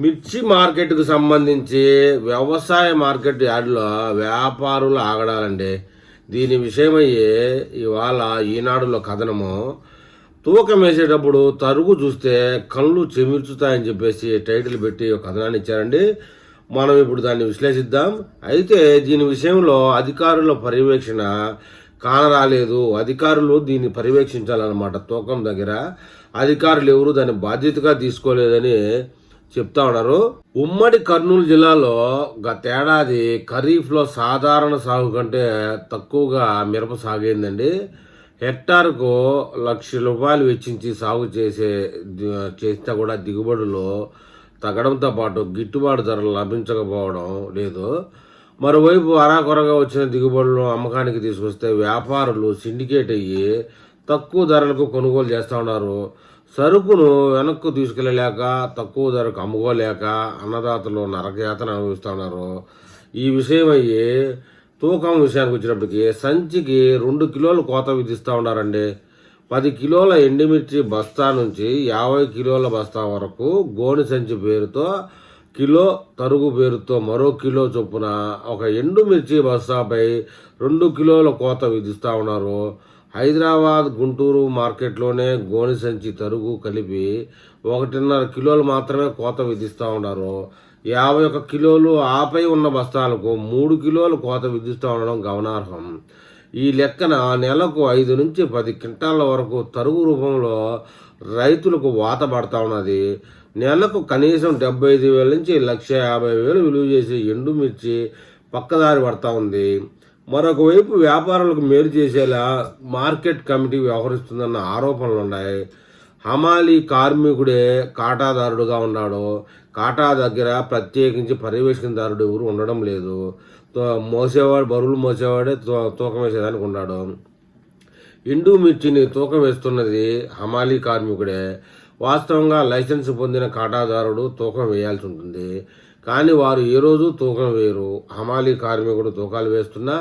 మిర్చి మార్కెట్కు సంబంధించి వ్యవసాయ మార్కెట్ యార్డులో వ్యాపారులు ఆగడాలండి. దీని విషయమయ్యే ఇవాళ ఈనాడులో కథనము. తూకం వేసేటప్పుడు తరుగు చూస్తే కళ్ళు చెమిర్చుతాయని చెప్పేసి టైటిల్ పెట్టి ఒక కథనాన్ని ఇచ్చారండి. మనం ఇప్పుడు దాన్ని విశ్లేషిద్దాం. అయితే దీని విషయంలో అధికారుల పర్యవేక్షణ కానరాలేదు. అధికారులు దీన్ని పర్యవేక్షించాలన్నమాట తూకం దగ్గర. అధికారులు ఎవరు దాన్ని బాధ్యతగా తీసుకోలేదని చెప్తా ఉన్నారు. ఉమ్మడి కర్నూలు జిల్లాలో గతేడాది ఖరీఫ్లో సాధారణ సాగు కంటే తక్కువగా మిరప సాగైందండి. హెక్టార్కు లక్ష రూపాయలు వెచ్చించి సాగు చేసే చేస్తే కూడా దిగుబడులు తగ్గడంతో పాటు గిట్టుబాటు ధరలు లభించకపోవడం లేదు. మరోవైపు అరాకొరగా వచ్చిన దిగుబడులను అమ్మకానికి తీసుకొస్తే వ్యాపారులు సిండికేట్ అయ్యి తక్కువ ధరలకు కొనుగోలు చేస్తూ ఉన్నారు. సరుకును వెనక్కు తీసుకెళ్ళలేక తక్కువ ధరకు అమ్ముకోలేక అన్నదాతలు నరకయాతన అనుభవిస్తున్నారు ఈ విషయమయ్యి తూకం విషయానికి వచ్చినప్పటికీ సంచికి రెండు కిలోలు కోత విధిస్తూ ఉన్నారండి. పది కిలోల ఎండుమిర్చి బస్తా నుంచి యాభై కిలోల బస్తా వరకు గోని సంచి పేరుతో కిలో తరుగు పేరుతో మరో కిలో చొప్పున ఒక ఎండుమిర్చి బస్తాపై రెండు కిలోల కోత విధిస్తూ ఉన్నారు. హైదరాబాద్ గుంటూరు మార్కెట్లోనే గోని సంచి తరుగు కలిపి ఒకటిన్నర కిలోలు మాత్రమే కోత విధిస్తూ ఉన్నారు. యాభై ఒక కిలోలు ఆపై ఉన్న బస్తాలకు మూడు కిలోలు కోత విధిస్తూ ఉండడం గమనార్హం. ఈ లెక్కన నెలకు ఐదు నుంచి పది క్వింటాల వరకు తరుగు రూపంలో రైతులకు వాత పడతా ఉన్నది. నెలకు కనీసం డెబ్బై ఐదు వేల నుంచి లక్ష యాభై వేలు విలువ చేసే ఎండుమిర్చి పక్కదారి పడతా ఉంది. మరొక వైపు వ్యాపారులకు మేలు చేసేలా మార్కెట్ కమిటీ వ్యవహరిస్తుందన్న ఆరోపణలు ఉన్నాయి. హమాలీ కార్మికుడే కాటాదారుడుగా ఉన్నాడు. కాటా దగ్గర ప్రత్యేకించి పర్యవేక్షణదారుడు ఎవరు ఉండడం లేదు. తో- మోసేవాడు బరువులు మోసేవాడే తో- తూకం వేసేదానికి ఉన్నాడు. ఎండు మిర్చిని తూకం వేస్తున్నది హమాలీ కార్మికుడే. వాస్తవంగా లైసెన్స్ పొందిన కాటాదారుడు తూకం వేయాల్సి ఉంటుంది. కానీ వారు ఏ రోజు తూకం వేయరు హమాలీ కార్మికుడు తూకాలు వేస్తున్నా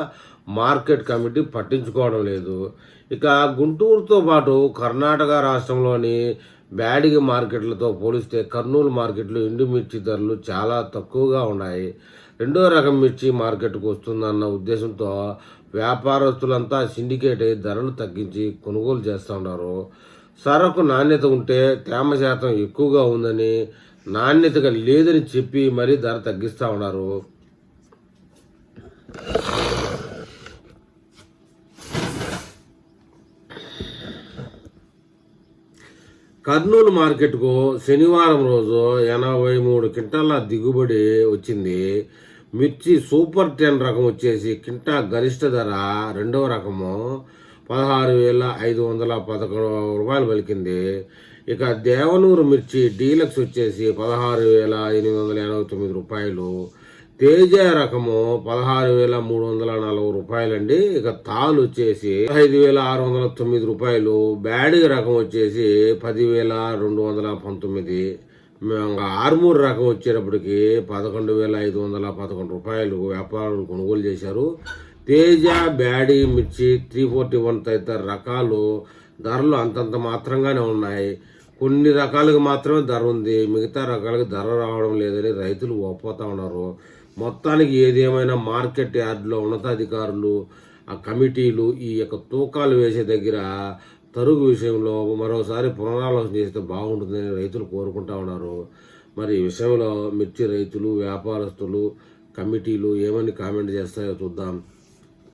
మార్కెట్ కమిటీ పట్టించుకోవడం లేదు. ఇక గుంటూరుతో పాటు కర్ణాటక రాష్ట్రంలోని బ్యాడిగి మార్కెట్లతో పోలిస్తే కర్నూలు మార్కెట్లో ఎండు మిర్చి ధరలు చాలా తక్కువగా ఉన్నాయి. రెండో రకం మిర్చి మార్కెట్కు వస్తుందన్న ఉద్దేశంతో వ్యాపారస్తులంతా సిండికేట్ అయి ధరలు తగ్గించి కొనుగోలు చేస్తూ ఉన్నారు సరకు నాణ్యత ఉంటే తేమ శాతం ఎక్కువగా ఉందని నాణ్యతగా లేదని చెప్పి మరీ ధర తగ్గిస్తూ ఉన్నారు. కర్నూలు మార్కెట్కు శనివారం రోజు ఎనభై మూడు క్వింటాల దిగుబడి వచ్చింది. మిర్చి సూపర్ టెన్ రకం వచ్చేసి క్వింటా గరిష్ట ధర రెండవ రకము. పదహారు వేల ఐదు వందల పదకొండు రూపాయలు పలికింది. ఇక దేవనూరు మిర్చి డీలక్స్ వచ్చేసి పదహారు వేల ఎనిమిది వందల ఎనభై తొమ్మిది రూపాయలు. తేజ రకము పదహారు వేల మూడు వందల నలభై రూపాయలండి. ఇక తాల్ వచ్చేసి ఐదు వేల ఆరు వందల తొమ్మిది రూపాయలు. బ్యాడిగ రకం వచ్చేసి పదివేల రెండు వందల పంతొమ్మిది. ఇంకా ఆర్మూర్ రకం వచ్చేటప్పటికి పదకొండు వేల ఐదు వందల పదకొండు రూపాయలు వ్యాపారులు కొనుగోలు చేశారు. తేజ బ్యాడీ మిర్చి త్రీ ఫోర్టీ వన్ తదితర రకాలు ధరలు అంతంత మాత్రంగానే ఉన్నాయి. కొన్ని రకాలకు మాత్రమే ధర ఉంది. మిగతా రకాలకు ధర రావడం లేదని రైతులు ఒప్పుతా ఉన్నారు. మొత్తానికి ఏదేమైనా మార్కెట్ యార్డులో ఉన్నతాధికారులు ఆ కమిటీలు ఈ యొక్క తూకాలు వేసే దగ్గర తరుగు విషయంలో మరోసారి పునరాలోచన చేస్తే బాగుంటుందని రైతులు కోరుకుంటా ఉన్నారు. మరి ఈ విషయంలో మిర్చి రైతులు వ్యాపారస్తులు కమిటీలు ఏమని కామెంట్ చేస్తాయో చూద్దాం.